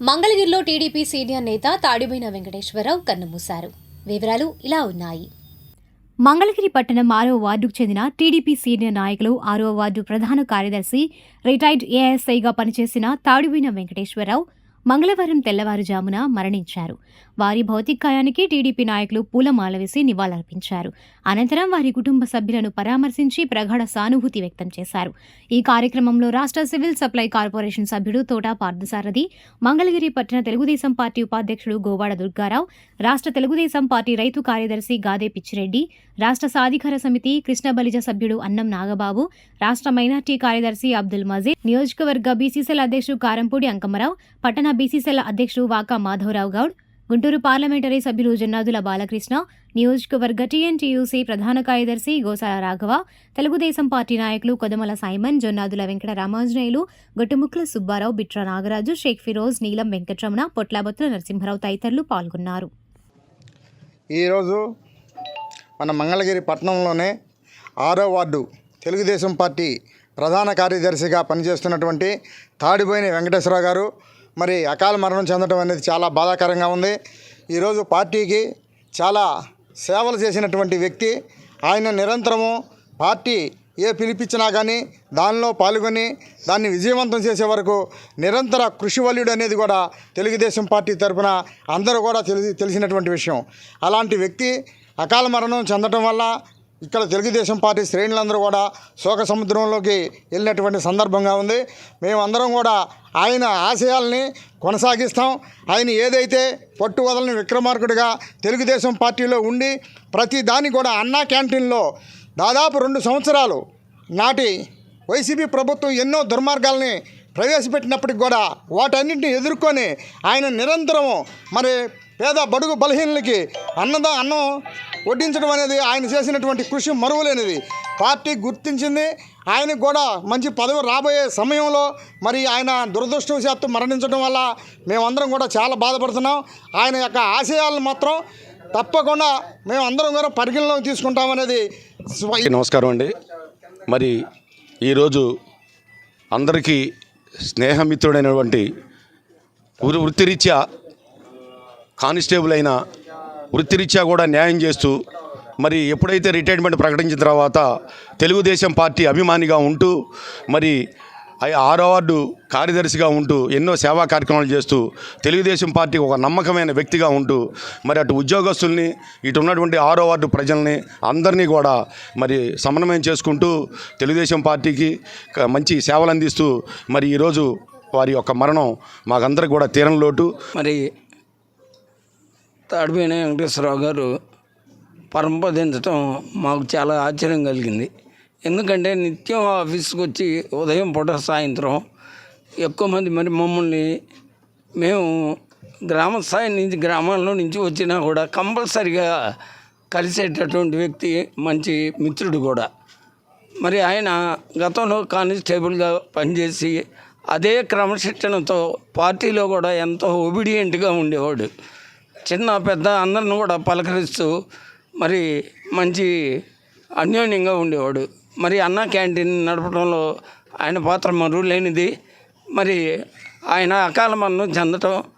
మంగళగిరిలో TDP senior నేత తాడిబోయిన వెంకటేశ్వరరావు కన్నుమూశారు. వివరాలు ఇలా ఉన్నాయి. మంగళగిరి పట్టణం ఆరో వార్డుకు చెందిన టీడీపీ సీనియర్ నాయకులు ఆరో వార్డు ప్రధాన కార్యదర్శి రిటైర్డ్ ఏఎస్ఐగా పనిచేసిన తాడిబోయిన వెంకటేశ్వరరావు మంగళవారం తెల్లవారుజామున మరణించారు. వారి భౌతికాయానికి టీడీపీ నాయకులు పూలమాల వేసి నివాళులర్పించారు. అనంతరం వారి కుటుంబ సభ్యులను పరామర్శించి ప్రగాఢ సానుభూతి వ్యక్తం చేశారు. ఈ కార్యక్రమంలో రాష్ట్ర సివిల్ సప్లై కార్పొరేషన్ సభ్యుడు తోటా పార్థసారథి మంగళగిరి పట్టణ తెలుగుదేశం పార్టీ ఉపాధ్యక్షుడు గోవాడ దుర్గారావు రాష్ట్ర తెలుగుదేశం పార్టీ రైతు కార్యదర్శి గాదే పిచ్చిరెడ్డి రాష్ట్ర సాధికార సమితి కృష్ణ బలిజ సభ్యుడు అన్నం నాగబాబు రాష్ట్ర మైనార్టీ కార్యదర్శి అబ్దుల్ మజీద్ నియోజకవర్గ బీసీసీల అధ్యక్షుడు కారంపూడి అంకమరావు పట్టణ బీసీసీల అధ్యక్షుడు వాకా మాధవరావు గౌడ్ గుంటూరు పార్లమెంటరీ సభ్యులు జన్నాదుల బాలకృష్ణ నియోజకవర్గ టీఎన్టీయూసీ ప్రధాన కార్యదర్శి గోసాల రాఘవ తెలుగుదేశం పార్టీ నాయకులు కొదమల సైమన్ జొన్నాదుల వెంకట రామాంజనేయులు గొట్టుముక్కుల సుబ్బారావు బిట్ర నాగరాజు షేక్ ఫిరోజ్ నీలం వెంకటరమణ పొట్లాబత్తుల నరసింహరావు తదితరులు పాల్గొన్నారు. ఈరోజు మన మంగళగిరి పట్టణంలోనే ఆరో వార్డు తెలుగుదేశం పార్టీ ప్రధాన కార్యదర్శిగా పనిచేస్తున్నటువంటి తాడిపోయిన వెంకటేశ్వరరావు గారు మరి అకాల మరణం చెందడం అనేది చాలా బాధాకరంగా ఉంది. ఈరోజు పార్టీకి చాలా సేవలు చేసినటువంటి వ్యక్తి ఆయన నిరంతరము పార్టీ ఏ పిలిపించినా కానీ దానిలో పాల్గొని దాన్ని విజయవంతం చేసే వరకు నిరంతర కృషి వల్యుడు అనేది కూడా తెలుగుదేశం పార్టీ తరఫున అందరూ కూడా తెలిసి తెలిసినటువంటి విషయం. అలాంటి వ్యక్తి అకాల మరణం చెందటం వల్ల ఇక్కడ తెలుగుదేశం పార్టీ శ్రేణులందరూ కూడా శోక సముద్రంలోకి వెళ్ళినటువంటి సందర్భంగా ఉంది. మేమందరం కూడా ఆయన ఆశయాల్ని కొనసాగిస్తాం. ఆయన ఏదైతే పట్టు వదలని విక్రమార్కుడిగా తెలుగుదేశం పార్టీలో ఉండి ప్రతి దాన్ని కూడా అన్నా క్యాంటీన్లో దాదాపు రెండు సంవత్సరాలు నాటి వైసీపీ ప్రభుత్వం ఎన్నో దుర్మార్గాల్ని ప్రవేశపెట్టినప్పటికి కూడా వాటన్నింటిని ఎదుర్కొని ఆయన నిరంతరము మరి పేద బడుగు బలహీనులకి అన్నదా అన్నం వడ్డించడం అనేది ఆయన చేసినటువంటి కృషి మరువలేనిది. పార్టీ గుర్తించింది. ఆయనకు కూడా మంచి పదవి రాబోయే సమయంలో మరి ఆయన దురదృష్టవశాత్తు మరణించడం వల్ల మేమందరం కూడా చాలా బాధపడుతున్నాం. ఆయన యొక్క ఆశయాలను మాత్రం తప్పకుండా మేమందరం కూడా పరిగణలోకి తీసుకుంటామనేది నమస్కారం అండి. మరి ఈరోజు అందరికీ స్నేహమిత్రుడైనటువంటి వృత్తిరీత్యా కానిస్టేబుల్ అయిన వృత్తిరీత్యా కూడా న్యాయం చేస్తూ మరి ఎప్పుడైతే రిటైర్మెంట్ ప్రకటించిన తర్వాత తెలుగుదేశం పార్టీ అభిమానిగా ఉంటూ మరి ఆరో వార్డు కార్యదర్శిగా ఉంటూ ఎన్నో సేవా కార్యక్రమాలు చేస్తూ తెలుగుదేశం పార్టీ ఒక నమ్మకమైన వ్యక్తిగా ఉంటూ మరి అటు ఉద్యోగస్తుల్ని ఇటు ఉన్నటువంటి ఆరో వార్డు ప్రజల్ని అందరినీ కూడా మరి సమన్వయం చేసుకుంటూ తెలుగుదేశం పార్టీకి మంచి సేవలు అందిస్తూ మరి ఈరోజు వారి యొక్క మరణం మాకందరికి కూడా తీరం లోటు. మరి తాడిపోయిన వెంకటేశ్వరరావు గారు పరంపదించడం మాకు చాలా ఆశ్చర్యం కలిగింది. ఎందుకంటే నిత్యం ఆఫీస్కి వచ్చి ఉదయం పూట సాయంత్రం ఎక్కువ మంది మరి మమ్మల్ని మేము గ్రామ స్థాయి నుంచి గ్రామాల్లో నుంచి వచ్చినా కూడా కంపల్సరిగా కలిసేటటువంటి వ్యక్తి మంచి మిత్రుడు కూడా. మరి ఆయన గతంలో కానిస్టేబుల్గా పనిచేసి అదే క్రమశిక్షణతో పార్టీలో కూడా ఎంతో ఒబిడియంట్గా ఉండేవాడు. చిన్న పెద్ద అందరిని కూడా పలకరిస్తూ మరి మంచి అన్యోన్యంగా ఉండేవాడు. మరి అన్న క్యాంటీన్ నడపడంలో ఆయన పాత్ర మరువు లేనిది మరి ఆయన అకాల మరణం చెందటం